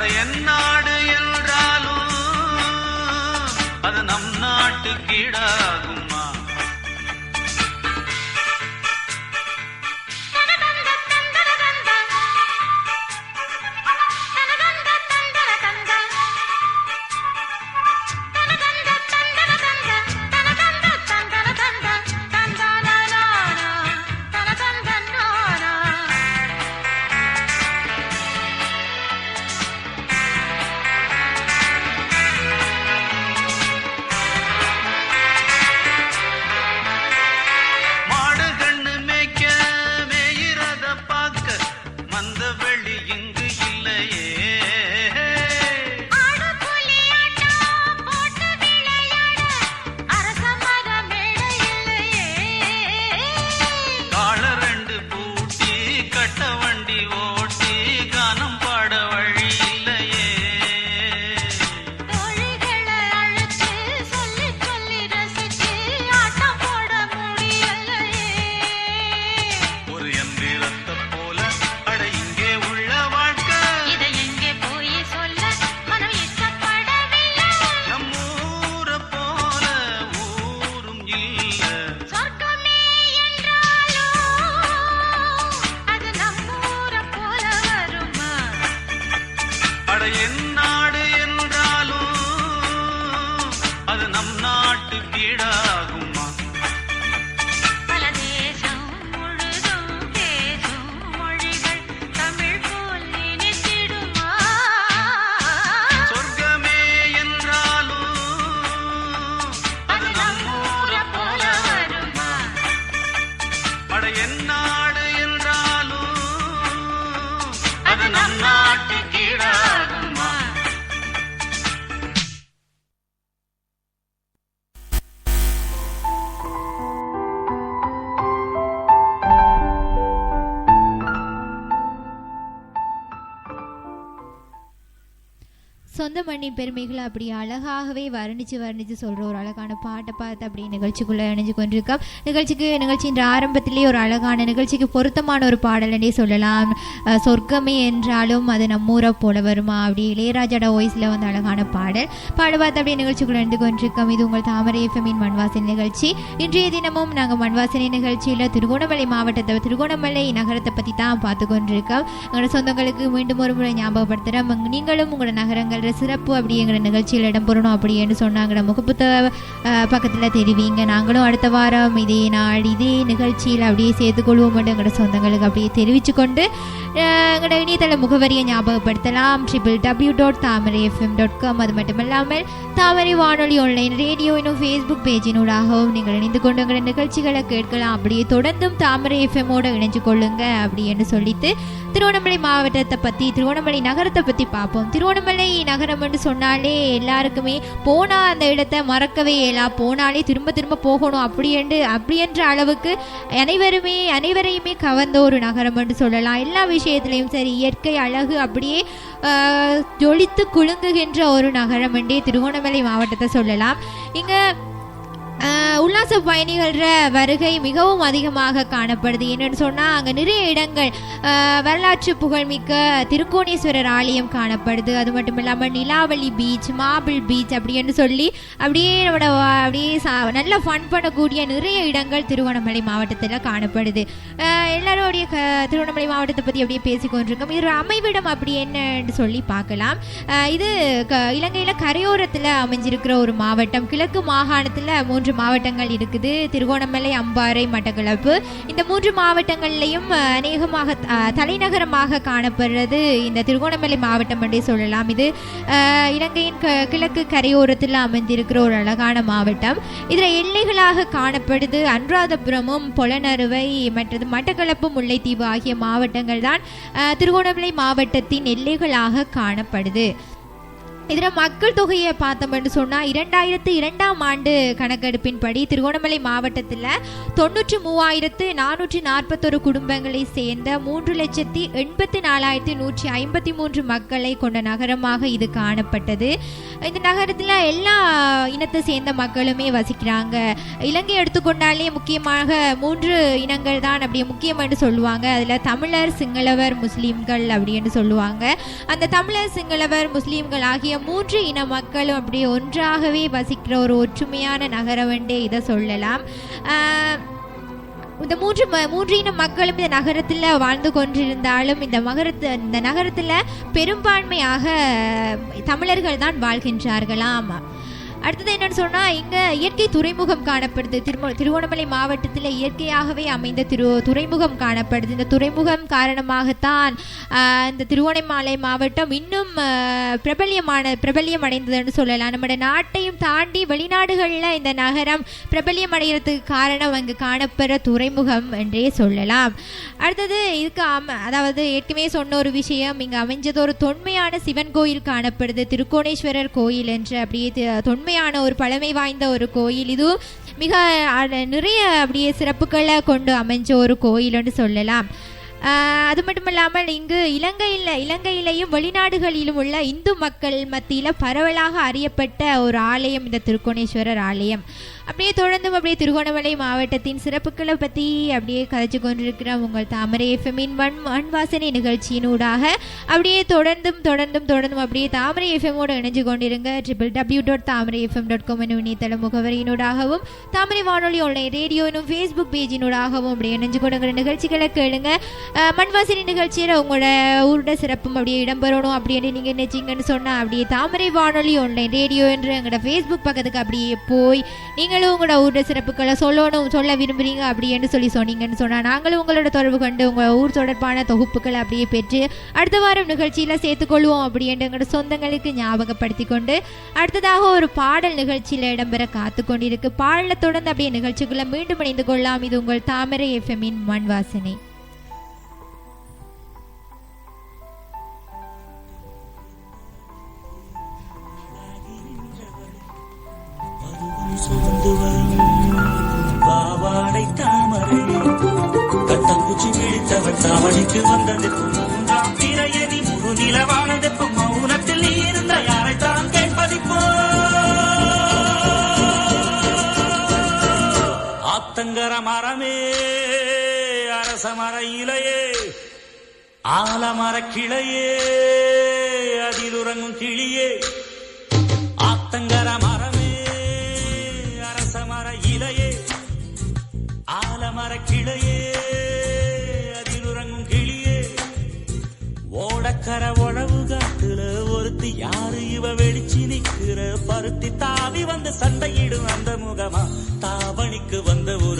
அட என் நாடு என்றாலும் அது நம் நாட்டு சொந்த மண்ணின் பெருமைகளை அப்படி அழகாகவே வர்ணித்து வர்ணித்து சொல்கிற ஒரு அழகான பாட்டை பார்த்து அப்படி நிகழ்ச்சிக்குள்ள இணைஞ்சு கொண்டிருக்கோம். நிகழ்ச்சிக்கு நிகழ்ச்சியின் ஆரம்பத்திலேயே ஒரு அழகான நிகழ்ச்சிக்கு பொருத்தமான ஒரு பாடலனே சொல்லலாம். சொர்க்கமே என்றாலும் அது நம்மூரை போல வருமா? அப்படி இளையராஜாட வாய்ஸில் வந்து அழகான பாடல். பாட பார்த்து அப்படியே நிகழ்ச்சிக்குள்ளே இணைந்து கொண்டிருக்கோம். இது உங்கள் தாமரை எஃப்எம்மின் மண்வாசனை நிகழ்ச்சி. இன்றைய தினமும் நாங்கள் மண்வாசனை நிகழ்ச்சியில் திருகோணமலை மாவட்டத்தை திருகோணமலை நகரத்தை பற்றி தான் பார்த்து கொண்டிருக்கோம். எங்களோட சொந்தங்களுக்கு மீண்டும் ஒரு முறை ஞாபகப்படுத்துகிறோம் நீங்களும் உங்களோட நகரங்கள் சிறப்பு அப்படிங்கிற நிகழ்ச்சியில் இடம்பெறணும் அப்படின்னு சொன்னாங்க முகப்புத்த பக்கத்தில் தெரிவிங்க. நாங்களும் அடுத்த வாரம் இதே நாள் இதே நிகழ்ச்சியில் அப்படியே சேர்த்துக்கொள்வோம் எங்களோட சொந்தங்களுக்கு அப்படியே தெரிவித்து கொண்டு எங்களோட இணையதள முகவரியை ஞாபகப்படுத்தலாம். Triple W dot Thamarai FM dot com அது மட்டுமல்லாமல் தாமரை வானொலி ஆன்லைன் ரேடியோ இன்னும் ஃபேஸ்புக் பேஜினூடாகவும் நீங்கள் இணைந்து கொண்டு எங்களோட நிகழ்ச்சிகளை கேட்கலாம். அப்படியே தொடர்ந்தும் தாமரை எஃப்எம்மோடு இணைஞ்சு கொள்ளுங்க அப்படின்னு சொல்லிட்டு திருவண்ணாமலை மாவட்டத்தை பற்றி திருவண்ணாமலை நகரத்தை பற்றி பார்ப்போம். திருவண்ணாமலை நகரம் என்று சொன்னாலே எல்லாருக்குமே போனால் அந்த இடத்த மறக்கவே இயலா போனாலே திரும்ப திரும்ப போகணும். அப்படியென்று அப்படியென்ற அளவுக்கு அனைவருமே அனைவரையுமே கவர்ந்த ஒரு நகரம் என்று சொல்லலாம். எல்லா விஷயத்துலையும் சரி இயற்கை அழகு அப்படியே ஜொலித்து குலுங்குகின்ற ஒரு நகரம் என்றே திருவோணமலை மாவட்டத்தை சொல்லலாம். இங்கே உல்லாச பயணிகள வருகை மிகவும் அதிகமாக காணப்படுது. என்னன்னு சொன்னால் அங்கே நிறைய இடங்கள் வரலாற்று புகழ்மிக்க திருக்கோணேஸ்வரர் ஆலயம் காணப்படுது. அது மட்டும் இல்லாமல் நிலாவளி பீச் மாபிள் பீச் அப்படின்னு சொல்லி அப்படியே நம்மளோட அப்படியே சா நல்லா ஃபன் பண்ணக்கூடிய நிறைய இடங்கள் திருவண்ணாமலை மாவட்டத்தில் காணப்படுது. எல்லாருடைய க திருவண்ணாமலை மாவட்டத்தை பற்றி அப்படியே பேசிக்கொண்டிருக்கோம். இது ஒரு அமைவிடம் அப்படி என்னன்னு சொல்லி பார்க்கலாம். இது க இலங்கையில் கரையோரத்தில் அமைஞ்சிருக்கிற ஒரு மாவட்டம். கிழக்கு மாகாணத்தில் மூன்று மாவட்டங்கள் இருக்குது. திருகோணமலை அம்பாறை மட்டக்களப்பு. இந்த மூன்று மாவட்டங்கள்லையும் அநேகமாக தலைநகரமாக காணப்படுறது இந்த திருகோணமலை மாவட்டம் என்றே சொல்லலாம். இது இலங்கையின் க கிழக்கு கரையோரத்தில் அமைந்திருக்கிற ஒரு அழகான மாவட்டம். இதில் எல்லைகளாக காணப்படுது. அனுராதபுரமும் பொலனறுவை மற்றது மட்டக்களப்பு முல்லைத்தீவு ஆகிய மாவட்டங்கள் தான் திருகோணமலை மாவட்டத்தின் எல்லைகளாக காணப்படுது. இதில் மக்கள் தொகையை பார்த்தோம் என்று சொன்னால் இரண்டாயிரத்து இரண்டாம் ஆண்டு கணக்கெடுப்பின்படி திருகோணமலை மாவட்டத்தில் தொண்ணூற்றி மூவாயிரத்து நானூற்றி நாற்பத்தொரு குடும்பங்களை சேர்ந்த மூன்று லட்சத்தி எண்பத்தி நாலாயிரத்தி நூற்றி ஐம்பத்தி மூன்று மக்களை கொண்ட நகரமாக இது காணப்பட்டது. இந்த நகரத்தில் எல்லா இனத்தை சேர்ந்த மக்களுமே வசிக்கிறாங்க. இலங்கை எடுத்துக்கொண்டாலே முக்கியமாக மூன்று இனங்கள் தான் அப்படி முக்கியம் என்று சொல்லுவாங்க. அதில் தமிழர் சிங்களவர் முஸ்லீம்கள் அப்படின்னு சொல்லுவாங்க. அந்த தமிழர் சிங்களவர் முஸ்லீம்கள் ஆகிய மூன்று இன மக்களும் அப்படி ஒன்றாகவே வசிக்கிற ஒரு ஒற்றுமையான நகரம் என்றே இதை சொல்லலாம். ஆஹ் இந்த மூன்று ம- மூன்று இன மக்களும் இந்த நகரத்தில் வாழ்ந்து கொண்டிருந்தாலும் இந்த மகரத்து இந்த நகரத்தில் பெரும்பான்மையாக தமிழர்கள் தான் வாழ்கின்றார்களாம். அடுத்தது என்னன்னு சொன்னால் இங்கே இயற்கை துறைமுகம் காணப்படுது. திரும திருவண்ணாமலை மாவட்டத்தில் இயற்கையாகவே அமைந்த திரு துறைமுகம் காணப்படுது. இந்த துறைமுகம் காரணமாகத்தான் இந்த திருவண்ணாமலை மாவட்டம் இன்னும் ஆஹ், பிரபல்யமான பிரபல்யம் அடைந்ததுன்னு சொல்லலாம். நம்முடைய நாட்டையும் தாண்டி வெளிநாடுகளில் இந்த நகரம் பிரபல்யம் அடைகிறதுக்கு காரணம் அங்கு காணப்படுற துறைமுகம் என்றே சொல்லலாம். அடுத்தது இதுக்கு அம அதாவது ஏற்கனவே சொன்ன ஒரு விஷயம் இங்கே அமைஞ்சது ஒரு தொன்மையான சிவன் கோயில் காணப்படுது. திருக்கோணேஸ்வரர் கோயில் என்று அப்படியே தொன்மை பழமையான ஒரு பழமை வாய்ந்த ஒரு கோயில். இதுவும் மிக நிறைய அப்படியே சிறப்புகளை கொண்டு அமைஞ்ச ஒரு கோயில்னு சொல்லலாம். அது மட்டும் இல்லாமல் இங்கு இலங்கையில் இலங்கையிலையும் வெளிநாடுகளிலும் உள்ள இந்து மக்கள் மத்தியில் பரவலாக அறியப்பட்ட ஒரு ஆலயம் இந்த திருக்கோணேஸ்வரர் ஆலயம். அப்படியே தொடர்ந்தும் அப்படியே திருகோணமலை மாவட்டத்தின் சிறப்புகளை பற்றி அப்படியே கதைச்சு கொண்டிருக்கிற உங்கள் தாமரை எஃப்எம்மின் மண் மண் வாசனை நிகழ்ச்சியினூடாக அப்படியே தொடர்ந்தும் தொடர்ந்தும் தொடர்ந்தும் அப்படியே தாமரை எஃப்எம்மோடு இணைஞ்சு கொண்டிருங்க. Triple W dot Thamarai FM dot com என்னும் இணையதள முகவரியினூடாகவும் தாமரை வானொலி ஆன்லைன் ரேடியோ என்னும் ஃபேஸ்புக் பேஜினூடாகவும் அப்படியே இணைஞ்சு கொண்டுங்கிற நிகழ்ச்சிகளை கேளுங்க. மண் மண்வாசனை நிகழ்ச்சியில் உங்களோட ஊரோட சிறப்பும் அப்படியே இடம்பெறணும். அப்படின்னு நீங்கள் நினைச்சீங்கன்னு சொன்னால் அப்படியே தாமரை வானொலி ஆன்லைன் ரேடியோ என்று எங்களோட ஃபேஸ்புக் பக்கத்துக்கு அப்படியே போய் நீங்கள் நீங்களும் உங்களோட ஊரோட சிறப்புகளை சொல்லணும் சொல்ல விரும்புறீங்க அப்படின்னு சொல்லி சொன்னீங்கன்னு சொன்னால் நாங்களும் உங்களோட தொடர்பு கொண்டு உங்கள் ஊர் தொடர்பான தொகுப்புகளை அப்படியே பெற்று அடுத்த வாரம் நிகழ்ச்சியில் சேர்த்துக்கொள்வோம் அப்படின்ட்டு எங்களோட சொந்தங்களுக்கு ஞாபகப்படுத்தி கொண்டு அடுத்ததாக ஒரு பாடல் நிகழ்ச்சியில் இடம்பெற காத்து கொண்டிருக்கு பாடலை தொடர்ந்து அப்படியே நிகழ்ச்சிக்குள்ளே மீண்டும் இணைந்து கொள்ளலாம். இது உங்கள் தாமரை எஃப்எம்மின் மண் வாசனை தாவணிக்கு வந்ததற்கு மூன்றாம் திரையதி முழு நிலவானதற்கு மௌனத்தில் நீ இருந்த யாரைத்தான் கேட்பதிப்போ? ஆத்தங்கர மரமே அரச மர இலையே ஆலமர கிளையே அதில் உறங்கும் கிளியே. ஆத்தங்கர மரமே அரச மர இலையே ஆலமர கிளையே ஓடக்கர உழவு காட்டுல ஒருத்தி யாரு? இவ வெளிச்சு நிக்கிற பருத்தி தாவி வந்து சண்டையிடும் அந்த முகமா? தாவணிக்கு வந்த ஒரு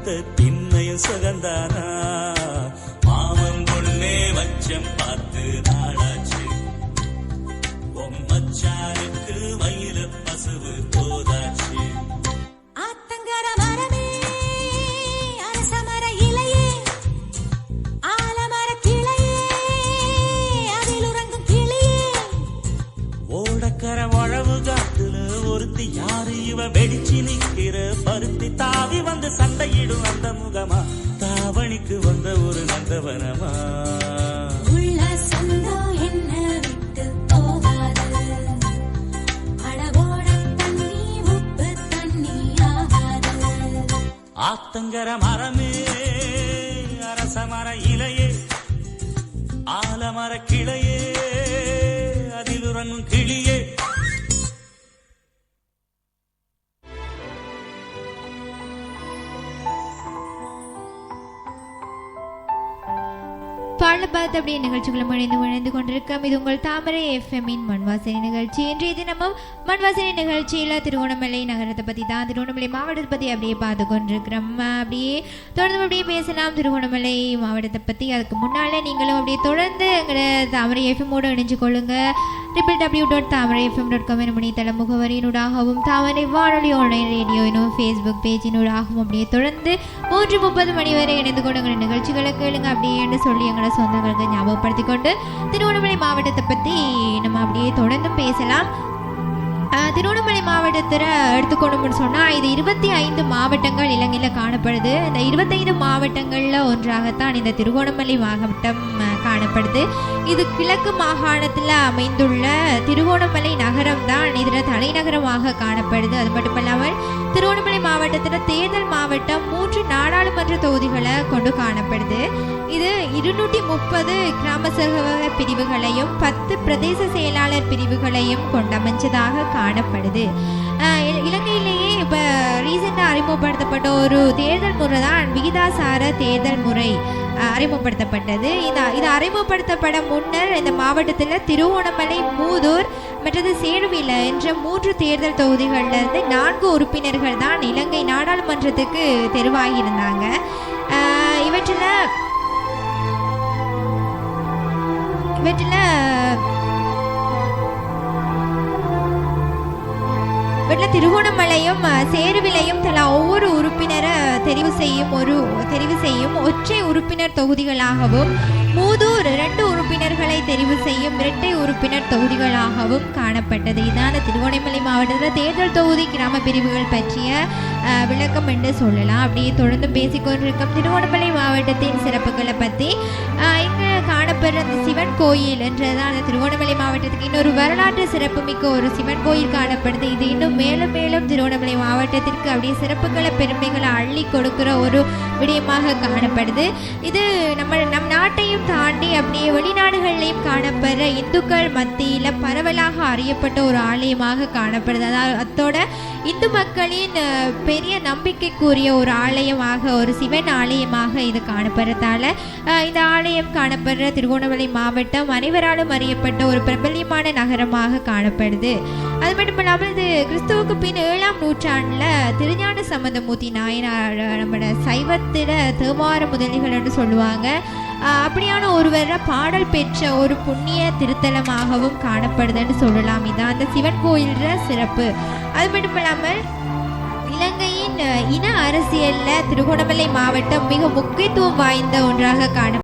வளர்த்த திண்ணையும் சுகந்தானா? மாமன் பொண்ணே வச்சம் பார்த்து நாளாச்சு. பொம்மச்சாருக்கு மயில பசுவு போதாச்சு. ஆத்தங்கர மரமே உழவு காத்துல ஒருத்தி யாரு? இவ வெடிச்சு நிக்கிற பருத்தி தாவி வந்து சண்டையிடும் அந்த முகமா? தாவணிக்கு வந்த ஒரு நந்தவனமா? ஆத்தங்கர மரமே அரச மர இலையே ஆலமர கிளையே பாலபாத் அப்படி நிகழ்ச்சிகளும் மணிந்து முழைந்து கொண்டிருக்கோம். இது உங்கள் தாமரை எஃப்எம்மின் மண்வாசனை நிகழ்ச்சி. இன்றைய தினமும் மண்வாசனை நிகழ்ச்சியில் திருவண்ணாமலை நகரத்தை பற்றி தான் திருவண்ணாமலை மாவட்டத்தை பற்றி அப்படியே பார்த்து கொண்டிருக்கிறோம். அப்படியே தொடர்ந்து அப்படியே பேசலாம். திருவண்ணாமலை மாவட்டத்தை பற்றி அதுக்கு முன்னாலே நீங்களும் அப்படியே தொடர்ந்து எங்களோட தாமரை எஃப்எம்மோடு இணைஞ்சு கொள்ளுங்கள் triple W dot Thamarai FM dot com என இணையதள முகவரியினூடாகவும் தாமரை வானொலி ஆன்லைன் ரேடியோ எனும் ஃபேஸ்புக் பேஜினூடாகவும் அப்படியே தொடர்ந்து மூன்று முப்பது மணி வரை இணைந்து கொண்டு எங்களை நிகழ்ச்சிகளை கேளுங்க. அப்படியே சொல்லி எங்களை சொந்தங்களுக்கு ஞாபகப்படுத்தி கொண்டு திருவண்ணாமலை மாவட்டத்தை பற்றி நம்ம அப்படியே தொடர்ந்து பேசலாம். திருவண்ணாமலை மாவட்டத்தில் எடுத்துக்கணும்னு சொன்னால் இது இருபத்தி ஐந்து மாவட்டங்கள் இலங்கையில் காணப்படுது. இந்த இருபத்தைந்து மாவட்டங்களில் ஒன்றாகத்தான் இந்த திருகோணமலை மாவட்டம் காணப்படுது. இது கிழக்கு மாகாணத்தில் அமைந்துள்ள திருகோணமலை நகரம் தான் இதில் தலைநகரமாக காணப்படுது. அது மட்டும் இல்லாமல் திருவண்ணாமலை மாவட்டத்தில் தேர்தல் மாவட்டம் மூன்று நாடாளுமன்ற தொகுதிகளை கொண்டு காணப்படுது. இது இருநூற்றி முப்பது கிராம சேவக பிரிவுகளையும் பத்து பிரதேச செயலாளர் பிரிவுகளையும் கொண்டமைச்சதாக காணப்படுது. இலங்கையிலேயே இப்போ ரீசெண்டாக அறிமுகப்படுத்தப்பட்ட ஒரு தேர்தல் முறை தான் விகிதாசார தேர்தல் முறை அறிமுகப்படுத்தப்பட்டது. இது இது அறிமுகப்படுத்தப்பட முன்னர் இந்த மாவட்டத்தில் திருவோணமலை மூதூர் மற்றது சேருவில என்ற மூன்று தேர்தல் தொகுதிகளிலிருந்து நான்கு உறுப்பினர்கள் தான் இலங்கை நாடாளுமன்றத்துக்கு தெரிவாகியிருந்தாங்க இவற்றில் வெற்றில. வெற்றில திருகோணமலையும் சேருவிலையும் தலா ஒவ்வொரு உறுப்பினரை தெரிவு செய்யும் ஒரு தெரிவு செய்யும் ஒற்றை உறுப்பினர் தொகுதிகளாகவும் மூதூர் இரண்டு உறுப்பினர்களை தெரிவு செய்யும் இரட்டை உறுப்பினர் தொகுதிகளாகவும் காணப்பட்டது. இதான திருகோணமலை மாவட்டத்தில் தேர்தல் தொகுதி கிராம பிரிவுகள் பற்றிய விளக்கம் என்று சொல்லலாம். அப்படியே தொடர்ந்து பேசிக்கொண்டிருக்கும் திருகோணமலை மாவட்டத்தின் சிறப்புகளை பற்றி அஹ், காணப்படுற அந்த சிவன் கோயில் என்றதான் அந்த திருகோணமலை மாவட்டத்துக்கு இன்னொரு வரலாற்று சிறப்புமிக்க ஒரு சிவன் கோயில் காணப்படுது. இது இன்னும் மேலும் மேலும் திருவண்ணாமலை மாவட்டத்திற்கு அப்படியே சிறப்புகளை பெருமைகளை அள்ளி கொடுக்கிற ஒரு விடயமாக காணப்படுது. இது நம்ம நம் நாட்டையும் தாண்டி அப்படியே வெளிநாடுகளிலையும் காணப்படுற இந்துக்கள் மத்தியில் பரவலாக அறியப்பட்ட ஒரு ஆலயமாக காணப்படுது. அதாவது அத்தோட இந்து மக்களின் பெரிய நம்பிக்கைக்குரிய ஒரு ஆலயமாக ஒரு சிவன் ஆலயமாக இது காணப்படுறதால இந்த ஆலயம் காணப்படுற திருகோணமலை மாவட்டம் அனைவராலும் அறியப்பட்ட ஒரு பிரபல்யமான நகரமாக காணப்படுது. அது மட்டும் இல்லாமல் இது கிறிஸ்துவுக்கு பின் ஏழாம் நூற்றாண்டில் திருஞான சம்பந்தமூர்த்தி நாயனார் நம்மளோட சைவத்திட தேவார முதலிகள் என்று சொல்லுவாங்க. அப்படியான ஒருவர பாடல் பெற்ற ஒரு புண்ணிய திருத்தலமாகவும் காணப்படுதுன்னு சொல்லலாம். இதான் அந்த சிவன் கோயில்ற சிறப்பு. அது மட்டும் இல்லாமல் இலங்கையின் இன அரசியலில் திருகோணமலை மாவட்டம் மிக முக்கியத்துவம் வாய்ந்த ஒன்றாக காண